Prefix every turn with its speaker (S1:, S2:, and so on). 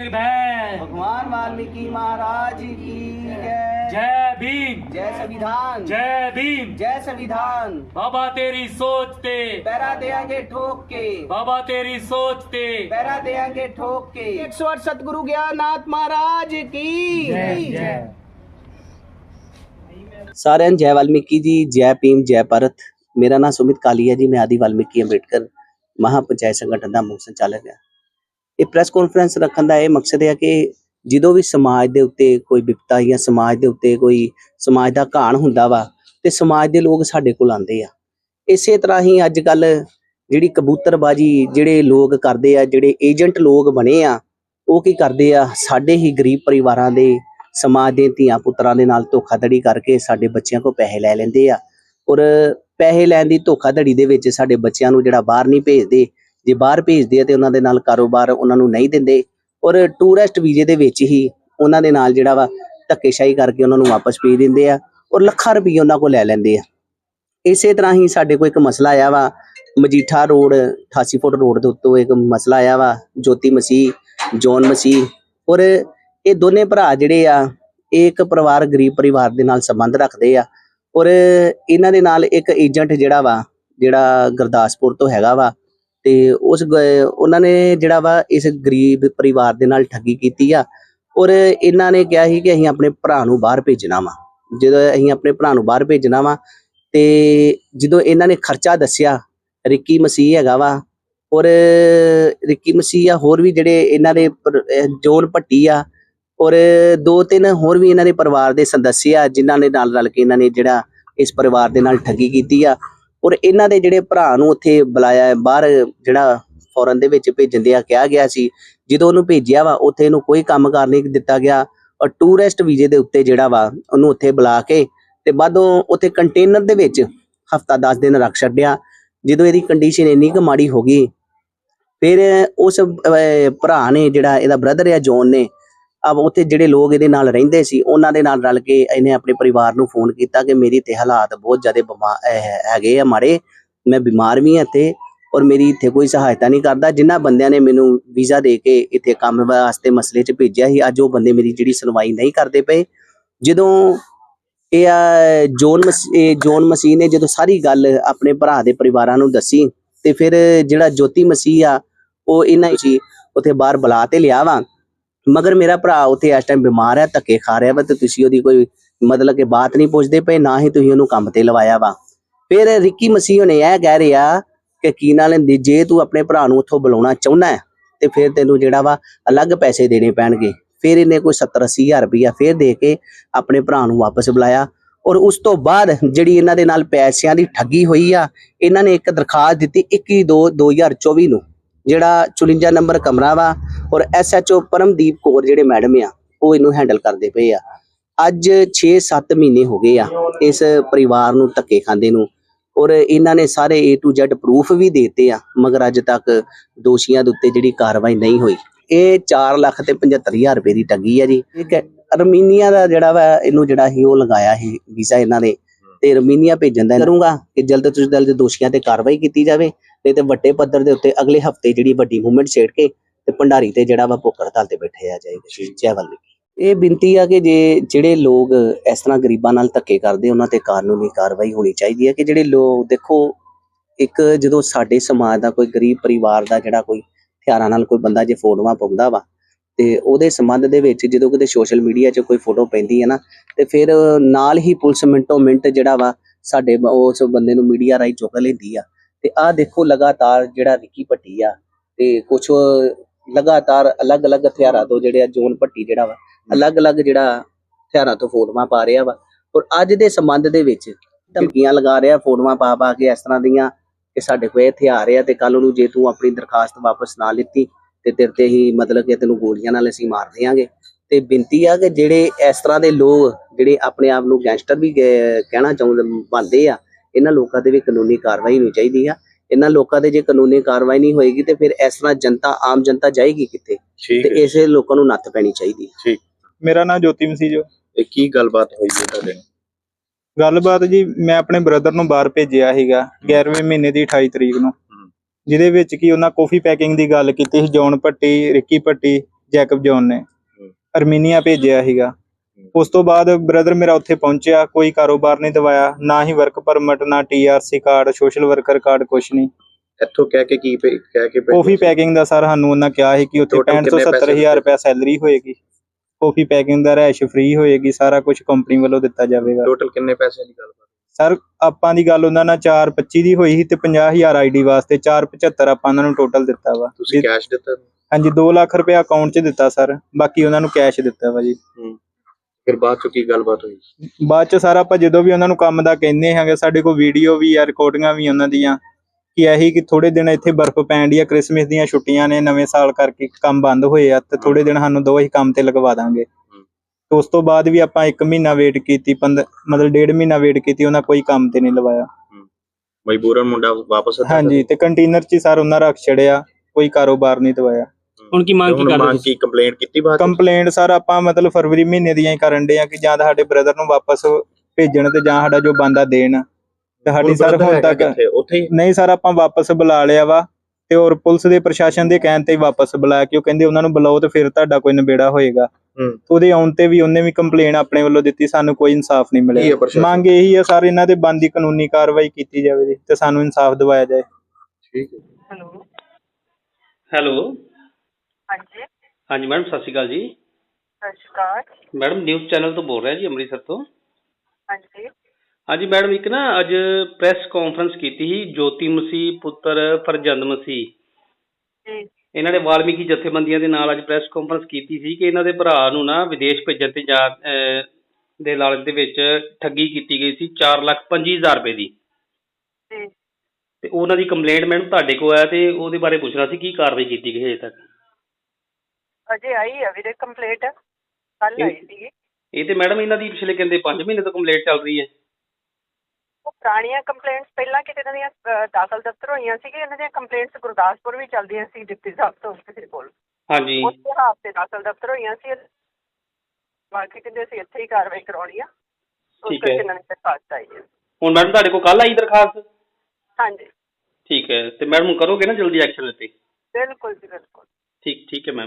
S1: भगवान वाल्मीकि महाराज की जय।
S2: भीम।
S1: जय संविधान।
S2: जय भीम।
S1: जय संविधान।
S2: बाबा तेरी सोचते
S1: पैरा देंगे ठोक के।
S2: बाबा तेरी सोचते
S1: पैरा देंगे ठोक के। एक सौ अठ सतगुरु ज्ञाननाथ महाराज की। जय सारे जय वाल्मीकि जी जय भीम जय भारत। मेरा नाम सुमित कालिया जी मैं आदि वाल्मीकि अंबेडकर महापंचायत संगठन का मुख्य संचालक है। ਇਹ ਪ੍ਰੈਸ ਕਾਨਫਰੰਸ ਰੱਖਣ ਦਾ ਇਹ ਮਕਸਦ ਹੈ ਕਿ ਜਦੋਂ ਵੀ ਸਮਾਜ ਦੇ ਉੱਤੇ ਕੋਈ ਵਿਪਤਾ ਜਾਂ ਸਮਾਜ ਦੇ ਉੱਤੇ ਕੋਈ ਸਮਾਜ ਦਾ ਘਾਣ ਹੁੰਦਾ ਵਾ ਤੇ ਸਮਾਜ ਦੇ ਲੋਕ ਸਾਡੇ ਕੋਲ ਆਉਂਦੇ ਆ। ਇਸੇ ਤਰ੍ਹਾਂ ਹੀ ਅੱਜ ਕੱਲ ਜਿਹੜੀ ਕਬੂਤਰਬਾਜੀ ਜਿਹੜੇ ਲੋਕ ਕਰਦੇ ਆ, ਜਿਹੜੇ ਏਜੰਟ ਲੋਕ ਬਣੇ ਆ, ਉਹ ਕੀ ਕਰਦੇ ਆ, ਸਾਡੇ ਹੀ ਗਰੀਬ ਪਰਿਵਾਰਾਂ ਦੇ, ਸਮਾਜ ਦੇ ਧੀਆਂ ਪੁੱਤਰਾਂ ਦੇ ਨਾਲ ਧੋਖਾਧੜੀ ਕਰਕੇ ਸਾਡੇ ਬੱਚਿਆਂ ਕੋਲ ਪੈਸੇ ਲੈ ਲੈਂਦੇ ਆ। ਔਰ ਪੈਸੇ ਲੈਣ ਦੀ ਧੋਖਾਧੜੀ ਦੇ ਵਿੱਚ ਸਾਡੇ ਬੱਚਿਆਂ ਨੂੰ ਜਿਹੜਾ ਬਾਹਰ ਨਹੀਂ ਭੇਜਦੇ ਜੇ ਬਾਹਰ ਭੇਜਦੇ ਆ ਤੇ ਉਹਨਾਂ ਦੇ ਨਾਲ ਕਾਰੋਬਾਰ ਉਹਨਾਂ ਨੂੰ ਨਹੀਂ ਦਿੰਦੇ, ਔਰ ਟੂਰਿਸਟ ਵੀਜ਼ੇ ਦੇ ਵਿੱਚ ਹੀ ਉਹਨਾਂ ਦੇ ਨਾਲ ਜਿਹੜਾ ਵਾ ਧੱਕੇਸ਼ਾਹੀ ਕਰਕੇ ਉਹਨਾਂ ਨੂੰ ਵਾਪਸ ਭੇਜ ਦਿੰਦੇ ਆ ਔਰ ਲੱਖਾਂ ਰੁਪਏ ਉਹਨਾਂ ਕੋਲ ਲੈ ਲੈਂਦੇ ਆ। ਇਸੇ ਤਰ੍ਹਾਂ ਹੀ ਸਾਡੇ ਕੋਲ ਇੱਕ ਮਸਲਾ ਆਇਆ ਵਾ, ਮਜੀਠਾ ਰੋਡ 88 ਫੁੱਟ ਰੋਡ ਦੇ ਉੱਤੋਂ ਇੱਕ ਮਸਲਾ ਆਇਆ ਵਾ, ਜੋਤੀ ਮਸੀਹ, ਜੋਨ ਮਸੀਹ, ਔਰ ਇਹ ਦੋਨੇ ਭਰਾ ਜਿਹੜੇ ਆ, ਇਹ ਇੱਕ ਪਰਿਵਾਰ ਗਰੀਬ ਪਰਿਵਾਰ ਦੇ ਨਾਲ ਸੰਬੰਧ ਰੱਖਦੇ ਆ, ਔਰ ਇਹਨਾਂ ਦੇ ਨਾਲ ਇੱਕ ਏਜੰਟ ਜਿਹੜਾ ਵਾ, ਜਿਹੜਾ ਗੁਰਦਾਸਪੁਰ ਤੋਂ ਹੈਗਾ ਵਾ ਤੇ ਉਸ ਗ- ਉਹਨਾਂ ਨੇ ਜਿਹੜਾ ਵਾ ਇਸ ਗਰੀਬ ਪਰਿਵਾਰ ਦੇ ਨਾਲ ਠੱਗੀ ਕੀਤੀ ਆ ਔਰ ਇਹਨਾਂ ਨੇ ਕਿਹਾ ਸੀ ਕਿ ਅਸੀਂ ਆਪਣੇ ਭਰਾ ਨੂੰ ਬਾਹਰ ਭੇਜਣਾ ਵਾ। ਜਦੋਂ ਅਸੀਂ ਆਪਣੇ ਭਰਾ ਨੂੰ ਬਾਹਰ ਭੇਜਣਾ ਵਾ ਤੇ ਜਦੋਂ ਇਹਨਾਂ ਨੇ ਖਰਚਾ ਦੱਸਿਆ, ਰਿੱਕੀ ਮਸੀਹ ਹੈਗਾ ਵਾ ਔਰ ਰਿੱਕੀ ਮਸੀਹ ਆ, ਹੋਰ ਵੀ ਜਿਹੜੇ ਇਹਨਾਂ ਦੇ ਪਰ- ਅਹ ਜੋਨ ਭੱਟੀ ਆ ਔਰ ਦੋ ਤਿੰਨ ਹੋਰ ਵੀ ਇਹਨਾਂ ਦੇ ਪਰਿਵਾਰ ਦੇ ਸਦੱਸਿਆ ਆ, ਜਿਨ੍ਹਾਂ ਨੇ ਨਾਲ ਰਲ ਕੇ ਇਹਨਾਂ ਨੇ ਜਿਹੜਾ ਇਸ ਪਰਿਵਾਰ ਦੇ ਨਾਲ ਠੱਗੀ ਕੀਤੀ ਆ। ਔਰ ਇਹਨਾਂ ਦੇ ਜਿਹੜੇ ਭਰਾ ਨੂੰ ਉੱਥੇ ਬੁਲਾਇਆ ਹੈ, ਬਾਹਰ ਜਿਹੜਾ ਫੌਰਨ ਦੇ ਵਿੱਚ ਭੇਜਣ ਦਿਆ ਕਿਹਾ ਗਿਆ ਸੀ ਜਦੋਂ ਉਹਨੂੰ ਭੇਜਿਆ ਵਾ ਉੱਥੇ ਇਹਨੂੰ ਕੋਈ ਕੰਮ ਕਰ ਨਹੀਂ ਦਿੱਤਾ ਗਿਆ ਔਰ ਟੂਰਿਸਟ ਵੀਜ਼ੇ ਦੇ ਉੱਤੇ ਜਿਹੜਾ ਵਾ ਉਹਨੂੰ ਉੱਥੇ ਬੁਲਾ ਕੇ ਤੇ ਬਾਅਦੋਂ ਉੱਥੇ ਕੰਟੇਨਰ ਦੇ ਵਿੱਚ ਹਫਤਾ 10 ਦਿਨ ਰੱਖ ਛੱਡਿਆ। ਜਦੋਂ ਇਹਦੀ ਕੰਡੀਸ਼ਨ ਇੰਨੀ ਕੁ ਮਾੜੀ ਹੋ ਗਈ ਫਿਰ ਉਸ ਭਰਾ ਨੇ ਜਿਹੜਾ ਇਹਦਾ ਬ੍ਰਦਰ ਹੈ ਜੋਨ ਨੇ ਅਬ ਉੱਥੇ ਜਿਹੜੇ ਲੋਕ ਇਹਦੇ ਨਾਲ ਰਹਿੰਦੇ ਸੀ, ਉਹਨਾਂ ਦੇ ਨਾਲ ਰਲ ਕੇ ਇਹਨੇ ਆਪਣੇ ਪਰਿਵਾਰ ਨੂੰ ਫੋਨ ਕੀਤਾ ਕਿ ਮੇਰੀ ਤੇ ਹਾਲਾਤ ਬਹੁਤ ਜ਼ਿਆਦਾ ਬਿਮਾਰ ਹੈਗੇ ਆ ਮਾੜੇ, ਮੈਂ ਬਿਮਾਰ ਵੀ ਹਾਂ ਤੇ ਔਰ ਮੇਰੀ ਇੱਥੇ ਕੋਈ ਸਹਾਇਤਾ ਨਹੀਂ ਕਰਦਾ। ਜਿਨ੍ਹਾਂ ਬੰਦਿਆਂ ਨੇ ਮੈਨੂੰ ਵੀਜ਼ਾ ਦੇ ਕੇ ਇੱਥੇ ਕੰਮ ਵਾਸਤੇ ਮਸਲੇ 'ਚ ਭੇਜਿਆ ਸੀ, ਅੱਜ ਉਹ ਬੰਦੇ ਮੇਰੀ ਜਿਹੜੀ ਸੁਣਵਾਈ ਨਹੀਂ ਕਰਦੇ ਪਏ। ਜਦੋਂ ਇਹ ਆ ਜੋਨ ਇਹ ਜੋਨ ਮਸੀਹ ਨੇ ਜਦੋਂ ਸਾਰੀ ਗੱਲ ਆਪਣੇ ਭਰਾ ਦੇ ਪਰਿਵਾਰਾਂ ਨੂੰ ਦੱਸੀ ਤੇ ਫਿਰ ਜਿਹੜਾ ਜੋਤੀ ਮਸੀਹ ਆ, ਉਹ ਇਹਨਾਂ ਸੀ ਉੱਥੇ ਬਾਹਰ ਬੁਲਾ ਤੇ ਲਿਆ ਵਾ। ਮਗਰ ਮੇਰਾ ਭਰਾ ਉੱਥੇ ਇਸ ਟਾਈਮ ਬਿਮਾਰ ਹੈ, ਧੱਕੇ ਖਾ ਰਿਹਾ ਵਾ ਤੇ ਤੁਸੀਂ ਉਹਦੀ ਕੋਈ ਮਤਲਬ ਕਿ ਬਾਤ ਨਹੀਂ ਪੁੱਛਦੇ ਪਏ, ਨਾ ਹੀ ਤੁਸੀਂ ਉਹਨੂੰ ਕੰਮ ਤੇ ਲਵਾਇਆ ਵਾ। ਫਿਰ ਰਿੱਕੀ ਮਸੀਹ ਨੇ ਇਹ ਕਹਿ ਰਿਹਾ ਕਿ ਕੀ ਨਾਲ ਜੇ ਤੂੰ ਆਪਣੇ ਭਰਾ ਨੂੰ ਉੱਥੋਂ ਬੁਲਾਉਣਾ ਚਾਹੁੰਦਾ ਹੈ, ਤੇ ਫਿਰ ਤੈਨੂੰ ਜਿਹੜਾ ਵਾ ਅਲੱਗ ਪੈਸੇ ਦੇਣੇ ਪੈਣਗੇ। ਫਿਰ ਇਹਨੇ ਕੋਈ 70 ਅੱਸੀ ਹਜ਼ਾਰ ਰੁਪਇਆ ਫਿਰ ਦੇ ਕੇ ਆਪਣੇ ਭਰਾ ਨੂੰ ਵਾਪਸ ਬੁਲਾਇਆ। ਔਰ ਉਸ ਤੋਂ ਬਾਅਦ ਜਿਹੜੀ ਇਹਨਾਂ ਦੇ ਨਾਲ ਪੈਸਿਆਂ ਦੀ ਠੱਗੀ ਹੋਈ ਆ, ਇਹਨਾਂ ਨੇ ਇੱਕ ਦਰਖਾਸਤ ਦਿੱਤੀ 21 2 2024 ਨੂੰ। ਜਿਹੜਾ 54 ਨੰਬਰ ਕਮਰਾ ਵਾ, ਔਰ ਐਸਐਚਓ ਪਰਮਦੀਪ ਕੌਰ ਜਿਹੜੇ ਮੈਡਮ ਆ, ਉਹ ਇਹਨੂੰ ਹੈਂਡਲ ਕਰਦੇ ਪਏ ਆ। ਅੱਜ 6-7 ਮਹੀਨੇ ਹੋ ਗਏ ਆ ਇਸ ਪਰਿਵਾਰ ਨੂੰ ਧੱਕੇ ਖਾਂਦੇ ਨੂੰ, ਔਰ ਇਹਨਾਂ ਨੇ ਸਾਰੇ A to Z ਪ੍ਰੂਫ ਵੀ ਦੇਤੇ ਆ, ਮਗਰ ਅੱਜ ਤੱਕ ਦੋਸ਼ੀਆਂ ਦੇ ਉੱਤੇ ਜਿਹੜੀ ਕਾਰਵਾਈ ਨਹੀਂ ਹੋਈ। ਇਹ 4 ਲੱਖ ਤੇ 75000 ਰੁਪਏ ਦੀ ਠੱਗੀ ਆ ਜੀ। ਠੀਕ ਹੈ ਅਰਮੀਨੀਆ ਦਾ ਜਿਹੜਾ ਵਾ, ਇਹਨੂੰ ਜਿਹੜਾ ਸੀ ਉਹ ਲਗਾਇਆ ਸੀ ਵੀਜ਼ਾ ਇਹਨਾਂ ਨੇ, ਤੇ ਅਰਮੀਨੀਆ ਭੇਜਣ ਦਾ ਕਰੂੰਗਾ ਕਿ ਜਲਦ ਤੋਂ ਜਲਦ ਦੋਸ਼ੀਆਂ ਤੇ ਕਾਰਵਾਈ ਕੀਤੀ ਜਾਵੇ। ਨਹੀਂ ਤੇ ਵੱਡੇ ਪੱਧਰ ਦੇ ਉੱਤੇ ਅਗਲੇ ਹਫ਼ਤੇ ਜਿਹੜੀ ਵੱਡੀ ਮੂਵਮੈਂਟ ਛੇੜ ਕੇ ਤੇ ਭੰਡਾਰੀ ਤੇ ਜਿਹੜਾ ਵਾ ਭੁੱਖ ਹੜਤਾਲ ਤੇ ਬੈਠੇ ਆ ਜਾਏਗਾ। ਜੈ। ਵਾਲਮੀਕੀ ਇਹ ਬੇਨਤੀ ਆ ਕਿ ਜੇ ਜਿਹੜੇ ਲੋਕ ਇਸ ਤਰ੍ਹਾਂ ਗਰੀਬਾਂ ਨਾਲ ਧੱਕੇ ਕਰਦੇ ਉਹਨਾਂ ਤੇ ਕਾਨੂੰਨੀ ਕਾਰਵਾਈ ਹੋਣੀ ਚਾਹੀਦੀ ਹੈ ਕਿ ਜਿਹੜੇ ਲੋਕ ਦੇਖੋ ਇੱਕ ਜਦੋਂ ਸਾਡੇ ਸਮਾਜ ਦਾ ਕੋਈ ਗਰੀਬ ਪਰਿਵਾਰ ਦਾ ਜਿਹੜਾ ਕੋਈ ਹਥਿਆਰਾਂ ਨਾਲ ਕੋਈ ਬੰਦਾ ਜੇ ਫੋਟੋਆਂ ਪਾਉਂਦਾ ਵਾ ਤੇ ਉਹਦੇ ਸੰਬੰਧ ਦੇ ਵਿੱਚ ਜਦੋਂ ਕਿਤੇ ਸੋਸ਼ਲ ਮੀਡੀਆ 'ਚ ਕੋਈ ਫੋਟੋ ਪੈਂਦੀ ਹੈ ਨਾ ਤੇ ਫਿਰ ਨਾਲ ਹੀ ਪੁਲਿਸ ਮਿੰਟੋ ਮਿੰਟ ਜਿਹੜਾ ਵਾ ਸਾਡੇ ਉਸ ਬੰਦੇ ਨੂੰ ਮੀਡੀਆ ਰਾਹੀਂ ਚੁੱਕ ਲੈਂਦੀ ਆ। ਤੇ ਆਹ ਦੇਖੋ ਲਗਾਤਾਰ ਜਿਹੜਾ ਰਿੱਕੀ ਭੱਟੀ ਆ ਤੇ ਕੁਝ ਲਗਾਤਾਰ ਅਲੱਗ-ਅਲੱਗ ਹਥਿਆਰਾਂ ਤੋਂ ਜਿਹੜੇ ਆ ਜੋਨ ਭੱਟੀ ਜਿਹੜਾ ਵਾ ਅਲੱਗ-ਅਲੱਗ ਜਿਹੜਾ ਹਥਿਆਰਾਂ ਤੋਂ ਫੋਟੋਆਂ ਪਾ ਰਿਹਾ ਵਾ। ਔਰ ਅੱਜ ਦੇ ਸੰਬੰਧ ਦੇ ਵਿੱਚ ਧਮਕੀਆਂ ਲਗਾ ਰਿਹਾ ਫੋਟੋਆਂ ਪਾ ਪਾ ਕੇ ਇਸ ਤਰ੍ਹਾਂ ਦੀਆਂ ਕਿ ਸਾਡੇ ਕੋਲ ਹਥਿਆਰ ਆ ਤੇ ਕੱਲ ਨੂੰ ਜੇ ਤੂੰ ਆਪਣੀ ਦਰਖਾਸਤ ਵਾਪਸ ਨਾ ਲਿੱਤੀ ਤੇ ਤੇਰੇ ਤੇ ਹੀ ਮਤਲਬ ਕਿ ਤੈਨੂੰ ਗੋਲੀਆਂ ਨਾਲ ਅਸੀਂ ਮਾਰ ਦਿਆਂਗੇ ਤੇ ਬੇਨਤੀ ਆ ਕਿ ਜਿਹੜੇ ਇਸ ਤਰ੍ਹਾਂ ਦੇ ਲੋਕ ਜਿਹੜੇ ਆਪਣੇ ਆਪ ਨੂੰ ਗੈਂਗਸਟਰ ਵੀ ਕਹਿਣਾ ਚਾਹੁੰਦੇ ਬਣਦੇ ਆ ਇਹਨਾਂ ਲੋਕਾਂ ਤੇ ਵੀ ਕਾਨੂੰਨੀ ਕਾਰਵਾਈ ਹੋਣੀ ਚਾਹੀਦੀ ਆ। ਇਹਨਾਂ ਲੋਕਾਂ ਤੇ ਜੇ ਕਾਨੂੰਨੀ ਕਾਰਵਾਈ ਨਹੀਂ ਹੋਏਗੀ ਤੇ ਫਿਰ ਇਸ ਤਰ੍ਹਾਂ ਜਨਤਾ ਆਮ ਜਨਤਾ ਜਾਏਗੀ ਕਿੱਥੇ?
S3: ਠੀਕ
S1: ਤੇ ਇਸੇ ਲੋਕਾਂ ਨੂੰ ਨੱਥ ਪੈਣੀ ਚਾਹੀਦੀ ਹੈ
S4: ਮੇਰਾ ਨਾਮ ਜੋਤੀ ਮਸੀਹ ਜੋ।
S3: ਇਹ ਕੀ ਗੱਲਬਾਤ ਹੋਈ ਹੈ ਤੁਹਾਡੇ? ਨਾਲ
S4: ਗੱਲਬਾਤ ਜੀ ਮੈਂ ਆਪਣੇ ਬ੍ਰਦਰ ਨੂੰ ਬਾਹਰ ਭੇਜਿਆ ਸੀਗਾ 11ਵੇਂ ਮਹੀਨੇ ਦੀ 28 ਤਰੀਕ ਨੂੰ। ਜਿਹਦੇ ਵਿੱਚ ਕੀ ਉਹਨਾਂ ਕਾਫੀ ਪੈਕਿੰਗ ਦੀ ਗੱਲ ਕੀਤੀ ਸੀ John Bhatti Ricky Bhatti Jacob John ਨੇ। ਅਰਮੀਨੀਆ ਭੇਜਿਆ ਸੀਗਾ। ਉਸ ਤੋਂ ਬਾਅਦ ਬ੍ਰਦਰ ਮੇਰਾ ਉੱਥੇ ਪਹੁੰਚਿਆ ਕੋਈ ਕਾਰੋਬਾਰ ਨਹੀਂ ਦਵਾਇਆ ਨਾ ਹੀ ਵਰਕ ਪਰਮਿਟ ਨਾ TRC card social worker card ਕੁਛ ਨਹੀਂ।
S3: ਇੱਥੋਂ ਕਹਿ ਕੇ ਕੀ ਕਹਿ ਕੇ ਭੇਜਿਆ
S4: ਕਾਫੀ
S3: ਸੀ?
S4: ਪੈਕਿੰਗ ਦਾ ਸਰ ਸਾਨੂੰ ਉਹਨਾਂ ਕਿਹਾ ਸੀ ਕਿ ਉੱਥੇ
S3: Total
S4: 65 ਤੋਂ
S3: ਕਿੰਨੇ ਪੈਸੇ
S4: 70000 ਰੁਪਏ ਸੈਲਰੀ ਹੋਏਗੀ। ਕਾਫੀ ਪੈਕਿੰਗ ਦਾ ਰਹਿਸ਼ ਫ੍ਰੀ ਹੋਏਗੀ ਸਾਰਾ ਕੁਝ ਕੰਪਨੀ ਵੱਲੋਂ ਦਿੱਤਾ ਜਾਵੇਗਾ।
S3: ਟੋਟਲ ਕਿੰਨੇ ਪੈਸੇ ਦੀ ਗੱਲਬਾਤ
S4: ਸਰ ਆਪਾਂ ਦੀ ਗੱਲ ਉਹਨਾਂ ਨਾਲ 425 ਦੀ ਹੋਈ ਸੀ ਤੇ 50000 ਆਈਡੀ ਵਾਸਤੇ 475 ਆਪਾਂ ਉਹਨਾਂ ਨੂੰ ਟੋਟਲ ਦਿੱਤਾ ਵਾ।
S3: ਤੁਸੀਂ ਕੈਸ਼ ਦਿੱਤਾ?
S4: ਹਾਂਜੀ 2 ਲੱਖ ਰੁਪਏ ਅਕਾਊਂਟ 'ਚ ਦਿੱਤਾ ਸਰ ਬਾਕੀ ਉਹਨਾਂ ਨੂੰ ਕੈਸ਼ ਦਿੱਤਾ ਵਾ ਜੀ।
S3: ਫਿਰ ਬਾਅਦ ਚ ਕੀ ਗੱਲਬਾਤ ਹੋਈ?
S4: ਬਾਅਦ 'ਚ ਸਰ ਆਪਾਂ ਜਦੋਂ ਵੀ ਉਹਨਾਂ ਨੂੰ ਕੰਮ ਦਾ ਕਹਿੰਦੇ ਹਾਂਗੇ ਸਾਡੇ ਕੋਲ ਵੀਡੀਓ ਵੀ ਆ ਰਿਕਾਰਡਿੰਗਾਂ ਵੀ ਉਹਨਾਂ ਦੀਆਂ ਕਿ ਇਹੀ ਕਿ ਥੋੜੇ ਦਿਨ ਇੱਥੇ ਬਰਫ਼ ਪੈਣ ਦੀ ਆ ਕ੍ਰਿਸਮਸ ਦੀਆਂ ਛੁੱਟੀਆਂ ਨੇ ਨਵੇਂ ਸਾਲ ਕਰਕੇ ਕੰਮ ਬੰਦ ਹੋਏ ਆ ਤੇ ਥੋੜੇ ਦਿਨ ਸਾਨੂੰ ਦੋ ਹੀ ਕੰਮ ਤੇ ਲਗਵਾ ਦਾਂਗੇ। ਤੇ ਉਸ ਤੋਂ ਬਾਅਦ ਵੀ ਆਪਾਂ 1 ਮਹੀਨਾ ਵੇਟ ਕੀਤੀ ਪੰਦ- ਮਤਲਬ ਡੇਢ ਮਹੀਨਾ ਵੇਟ ਕੀਤੀ ਉਹਨਾਂ ਕੋਈ ਕੰਮ ਤੇ ਨਹੀਂ ਲਵਾਇਆ।
S3: ਮਜਬੂਰਨ ਮੁੰਡਾ ਵਾਪਸ
S4: ਹਾਂਜੀ ਤੇ ਕੰਟੇਨਰ 'ਚ ਹੀ ਸਰ ਉਹਨਾਂ ਰੱਖ ਛੜਿਆ ਕੋਈ ਕਾਰੋਬਾਰ ਨਹੀਂ ਦਵਾਇਆ।
S2: ਹੁਣ ਕੀ ਮੰਗ ਕੀ
S3: ਹੁਣ
S2: ਕਰਦੇ
S3: ਮੰਗ ਕੀ ਕੰਪਲੇਂਟ ਕੀਤੀ ਬਾਅਦ ਚ?
S4: ਕੰਪਲੇਂਟ ਸਰ ਆਪਾਂ ਮਤਲਬ ਫਰਵਰੀ ਮਹੀਨੇ ਦੀਆਂ ਹੀ ਕਰਨ ਦੇ ਆ ਕਿ ਜਾਂ ਤਾਂ ਸਾਡੇ ਬ੍ਰਦਰ ਨੂੰ ਵਾਪਸ ਭੇਜਣ ਤੇ ਜਾਂ ਸਾਡਾ ਜੋ ਬੰਦਾ ਦੇਣ। ਤੇ ਸਾਡੀ ਸਰ ਹੁਣ
S3: ਹੈਗਾ
S4: ਤੱਕ
S3: ਕਿੱਥੇ? ਉੱਥੇ ਹੀ?
S4: ਨਹੀਂ ਸਰ ਆਪਾਂ ਵਾਪਸ ਬੁਲਾ ਲਿਆ ਵਾ ਤੇ ਹੋਰ ਪੁਲਿਸ ਦੇ ਪ੍ਰਸ਼ਾਸਨ ਦੇ ਕਹਿਣ ਤੇ ਹੀ ਵਾਪਸ ਬੁਲਾਇਆ ਕਿ ਉਹ ਕਹਿੰਦੇ ਉਹਨਾਂ ਨੂੰ ਬੁਲਾਓ ਤੇ ਫਿਰ ਤੁਹਾਡਾ ਕੋਈ ਨਿਬੇੜਾ ਹੋਏਗਾ।
S3: ਹੂੰ।
S4: ਉਹਦੇ ਆਉਣ ਤੇ ਵੀ ਉਹਨੇ ਵੀ ਕੰਪਲੇਨ ਆਪਣੇ ਵੱਲੋਂ ਦਿੱਤੀ ਸਾਨੂੰ ਕੋਈ ਇਨਸਾਫ ਨਹੀਂ
S3: ਕੀ ਹੈ
S4: ਮਿਲਿਆ
S3: ਪ੍ਰਸ਼ਾਸਨ?
S4: ਮੰਗ ਇਹੀ ਹੈ ਸਰ ਇਹਨਾਂ ਦੇ ਬੰਦੀ ਕਾਨੂੰਨੀ ਕਾਰਵਾਈ ਕੀਤੀ ਜਾਵੇ ਜੀ ਤੇ ਸਾਨੂੰ ਇਨਸਾਫ ਦਿਵਾਇਆ ਜਾਏ।
S3: ਠੀਕ ਹੈ।
S5: ਹੈਲੋ।
S2: ਹੈਲੋ।
S5: ਹਾਂਜੀ।
S2: ਹਾਂਜੀ madam Sat Sri Akal ji.
S5: Sat Sri Akal.
S2: Madam news channel ਤੋਂ ਬੋਲ ਰਿਹਾ ਜੀ ਅੰਮ੍ਰਿਤਸਰ ਤੋਂ।
S5: ਹਾਂਜੀ।
S2: ਹਾਂਜੀ ਮੈਡਮ ਇੱਕ ਨਾ ਅੱਜ ਪ੍ਰੈਸ ਕਾਨਫਰੰਸ ਕੀਤੀ ਸੀ ਜੋਤੀ ਮਸੀਹ ਪੁੱਤਰ ਫਰਜੰਦ ਮਸੀਹ।
S5: ਜੀ।
S2: ਇਹਨਾਂ ਨੇ ਵਾਲਮੀਕੀ ਜਥੇਬੰਦੀਆਂ ਦੇ ਨਾਲ ਅੱਜ ਪ੍ਰੈਸ ਕਾਨਫਰੰਸ ਕੀਤੀ ਸੀ ਕਿ ਇਹਨਾਂ ਦੇ ਭਰਾ ਨੂੰ ਨਾ ਵਿਦੇਸ਼ ਭੇਜਣ ਤੇ ਜਾ ਅਹ, ਦੇ ਲਾਲਚ ਦੇ ਵਿੱਚ ਠੱਗੀ ਕੀਤੀ ਗਈ ਸੀ 4 ਲੱਖ 25000 ਰੁਪਏ ਦੀ।
S5: ਜੀ।
S2: ਤੇ ਉਹਨਾਂ ਦੀ ਕੰਪਲੇਂਟ ਮੈਡਮ ਤੁਹਾਡੇ ਕੋਲ ਆਇਆ ਤੇ ਉਹਦੇ ਬਾਰੇ ਪੁੱਛਣਾ ਸੀ ਕੀ ਕਾਰਵਾਈ ਕੀਤੀ ਗਈ ਹਜੇ ਤੱਕ?
S5: ਅਜੇ ਆਈ ਹੈ ਵੀਰੇ ਕੰਪਲੀਟ ਕੱਲ ਆਈ ਸੀਗੀ।
S2: ਇਹ ਤੇ ਮੈਡਮ ਇਹਨਾਂ ਦੀ ਪਿਛਲੇ ਕਹਿੰਦੇ 5 ਮਹੀਨੇ ਤੋਂ ਕੰਪਲੇਂਟ ਚੱਲ ਰਹੀ ਹੈ।
S5: ਉਹ ਪੁਰਾਣੀਆਂ ਕੰਪਲੇਂਟਸ ਪਹਿਲਾਂ ਕਿਤੇ ਇਹਨਾਂ ਦੀਆਂ ਅਹ, ਦਾਖਲ ਦਫ਼ਤਰ ਹੋਈਆਂ ਸੀਗੀਆਂ ਇਹਨਾਂ ਦੀਆਂ ਕੰਪਲੇਂਟਸ ਗੁਰਦਾਸਪੁਰ ਵੀ ਚੱਲਦੀਆਂ ਸੀ ਡਿਪਟੀ ਸਾਹਿਬ ਤੋਂ ਕਿਸੇ ਕੋਲ।
S2: ਹਾਂਜੀ।
S5: ਉਸ ਦੇ ਹਾਫ ਤੇ ਦਾਖਲ ਦਫ਼ਤਰ ਹੋਈਆਂ ਸੀ ਬਾਕੀ ਕਹਿੰਦੇ ਸੀ ਇੱਥੇ ਹੀ ਕਾਰਵਾਈ ਕਰਾਉਣੀ ਆ ਉਸ
S2: ਠੀਕ
S5: ਕਰਕੇ
S2: ਹੈ।
S5: ਇਹਨਾਂ ਨੇ ਦਰਖਾਸਤ ਆਈ ਹੈ
S2: ਹੁਣ ਮੈਡਮ ਤੁਹਾਡੇ ਕੋਲ ਕੱਲ ਆਈ ਦਰਖਾਸਤ?
S5: ਹਾਂਜੀ।
S2: ਠੀਕ ਹੈ ਤੇ ਮੈਡਮ ਕਰੋਗੇ ਨਾ ਜਲਦੀ ਐਕਸ਼ਨ ਤੇ
S5: ਬਿਲਕੁਲ ਜੀ ਬਿਲਕੁਲ।
S2: ਠੀਕ ਠੀਕ ਹੈ ਮੈਮ।